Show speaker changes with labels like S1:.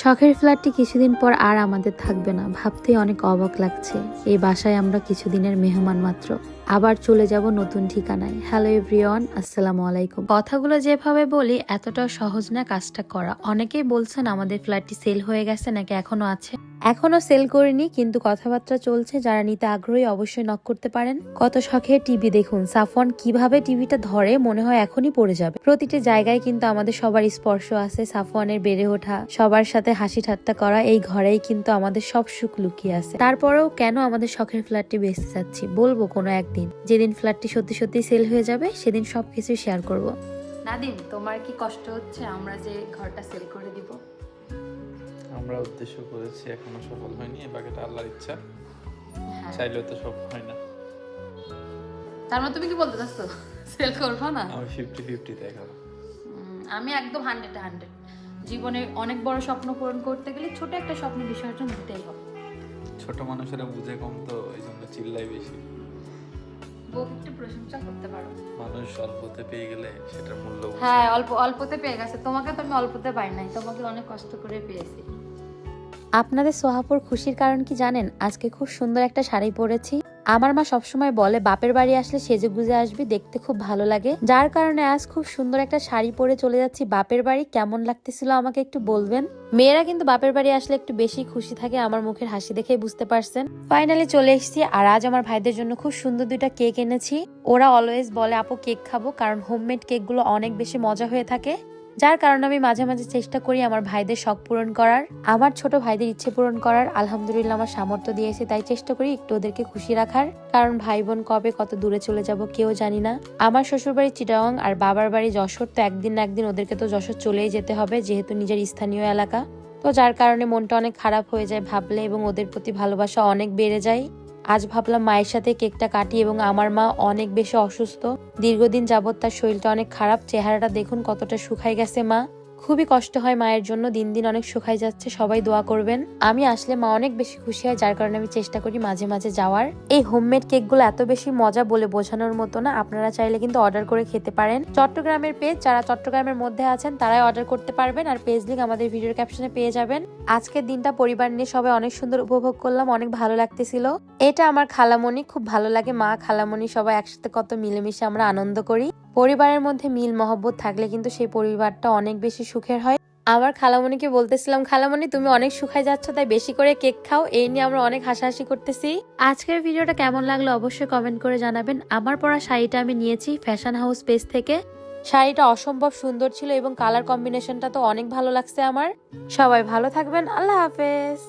S1: শখের ফ্ল্যাটটি কিছুদিন পর আর আমাদের থাকবে না। ভাবতেই অনেক অবাক লাগছে। এই বাসায় আমরা কিছুদিনের মেহমান মাত্র। আবার চলে যাব নতুন ঠিকানায়। হ্যালো এভরিওয়ান আসসালামু আলাইকুম। কথাগুলো যেভাবে বলি এতটা সহজ না কাজটা করা। অনেকেই বলছেন আমাদের ফ্ল্যাটটি সেল হয়ে গেছে নাকি এখনও আছে? এখনও সেল করিনি, কিন্তু কথাবার্তা চলছে। যারা নিতে আগ্রহী অবশ্যই নক করতে পারেন। কত শখে টিভি দেখুন। সাফওয়ান কীভাবে টিভিটা ধরে, মনে হয় এখনই পড়ে যাবে। প্রতিটি জায়গায় কিন্তু আমাদের সবার স্পর্শ আছে, সাফওয়ানের বেড়ে ওঠা, সবার সাথে হাসি ঠাট্টা করা, এই ঘরেই কিন্তু আমাদের সব সুখ লুকিয়ে আছে। তারপরেও কেন আমাদের শখের ফ্ল্যাটটি বেঁচে যাচ্ছি বলব কোনো একদিন। যেদিন ফ্ল্যাটটি সত্যি সত্যি সেল হয়ে যাবে সেদিন সবকিছু শেয়ার করব। নাদিম তোমার কি কষ্ট হচ্ছে? আমরা যে ঘরটা সেল করে দিব।
S2: আমরা উদ্দেশ্য করেছি এখনও সফল হয়নি এ বাকিটা আল্লাহর ইচ্ছা।
S1: হ্যাঁ।
S2: চাইলেও তো সব হয় না।
S1: তার মানে তুমি কি বলতে চাচ্ছো? সেল করব না?
S2: আমি ফিফটি ফিফটি দেখাবো
S1: আমি একদম হান্ড্রেড হান্ড্রেড জীবনে অনেক বড় স্বপ্ন পূরণ করতে গেলে ছোট একটা স্বপ্ন বিসর্জন দিতেই হবে।
S2: ছোট মানুষেরা বুঝে কম তো এই জন্য চিল্লাই বেশি।
S1: বউ একটু প্রশংসা করতে পারো।
S2: মানুষ অল্পতে পেয়ে গেলে সেটার মূল্য
S1: হ্যাঁ অল্প অল্পতে পেয়ে গেছে। তোমাকে তো আমি অল্পতে পাই নাই তোমাকে অনেক কষ্ট করে পেয়েছি। আপনাদের সোহাপুর খুশির কারণ কি জানেন? আজকে খুব সুন্দর একটা শাড়ি পরেছি। আমার মা সবসময় বলে, বাপের বাড়ি আসলে সেজে গুজে আসবি, দেখতে খুব ভালো লাগে। যার কারণে আজ খুব সুন্দর একটা শাড়ি পরে চলে যাচ্ছি। বাপের বাড়ি কেমন লাগতেছিল আমাকে একটু বলবেন? মেয়েরা কিন্তু বাপের বাড়ি আসলে একটু বেশি খুশি থাকে, আমার মুখের হাসি দেখেই বুঝতে পারছেন। ফাইনালি চলে এসেছি, আর আজ আমার ভাইদের জন্য খুব সুন্দর দুইটা কেক এনেছি। ওরা অলওয়েজ বলে, আপু, কেক খাব। কারণ হোমমেড কেকগুলো অনেক বেশি মজা হয়ে থাকে। যার কারণে আমি মাঝে মাঝে চেষ্টা করি আমার ভাইদের শখ পূরণ করার। আমার ছোট ভাইদের ইচ্ছে পূরণ করার। আলহামদুলিল্লাহ আমার সামর্থ্য দিয়েছে, তাই চেষ্টা করি একটু ওদেরকে খুশি রাখার। কারণ ভাই বোন কবে কত দূরে চলে যাব কেউ জানি না। আমার শ্বশুর বাড়ি চিটাগাং আর বাবার বাড়ি যশোর, তো একদিন না একদিন ওদেরকে তো যশোর চলেই যেতে হবে, যেহেতু নিজের স্থানীয় এলাকা। তো যার কারণে মনটা অনেক খারাপ হয়ে যায় ভাবলে এবং ওদের প্রতি ভালোবাসা অনেক বেড়ে যায়। আজ ভাবলাম মায়ের সাথে কেকটা কাটি এবং আমার মা অনেক বেশি অসুস্থ। দীর্ঘদিন যাবৎ তার শরীরটা অনেক খারাপ, চেহারাটা দেখুন কতটা শুকাই গেছে মা। খুবই কষ্ট হয় মায়ের জন্য। দিন দিন অনেক শুকাই যাচ্ছে, সবাই দোয়া করবেন। আমি আসলে মা অনেক বেশি খুশি হয়, যার কারণে আমি চেষ্টা করি মাঝে মাঝে যাওয়ার। এই হোমমেড কেকগুলো এত বেশি মজা বলে বোঝানোর মতো না, আপনারা চাইলে কিন্তু অর্ডার করে খেতে পারেন। চট্টগ্রামের পেজ যারা চট্টগ্রামের মধ্যে আছেন, তারাই অর্ডার করতে পারবেন আর পেজ লিঙ্ক আমাদের ভিডিওর ক্যাপশনে পেয়ে যাবেন। আজকের দিনটা পরিবার নিয়ে সবাই অনেক সুন্দর উপভোগ করলাম, অনেক ভালো লাগতেছিল। এটা আমার খালামণি, খুব ভালো লাগে মা, খালামণি সবাই একসাথে কত মিলেমিশে আমরা আনন্দ করি। পরিবারের মধ্যে মিল, মহব্বত থাকলে কিন্তু সেই পরিবারটা অনেক বেশি সুখের হয়। আমার খালামণিকে বলতেছিলাম, খালামণি, তুমি অনেক সুখাই যাচ্ছ, তাই বেশি করে কেক খাও, এই নিয়ে আমরা অনেক হাসাহাসি করতেছি। আজকের ভিডিওটা কেমন লাগল অবশ্যই কমেন্ট করে জানাবেন। আমার পরা শাড়িটা আমি নিয়েছি ফ্যাশন হাউস পেজ থেকে। শাড়িটা অসম্ভব সুন্দর ছিল এবং কালার কম্বিনেশনটা তো অনেক ভালো লাগছে আমার। সবাই ভালো থাকবেন, আল্লাহ হাফেজ।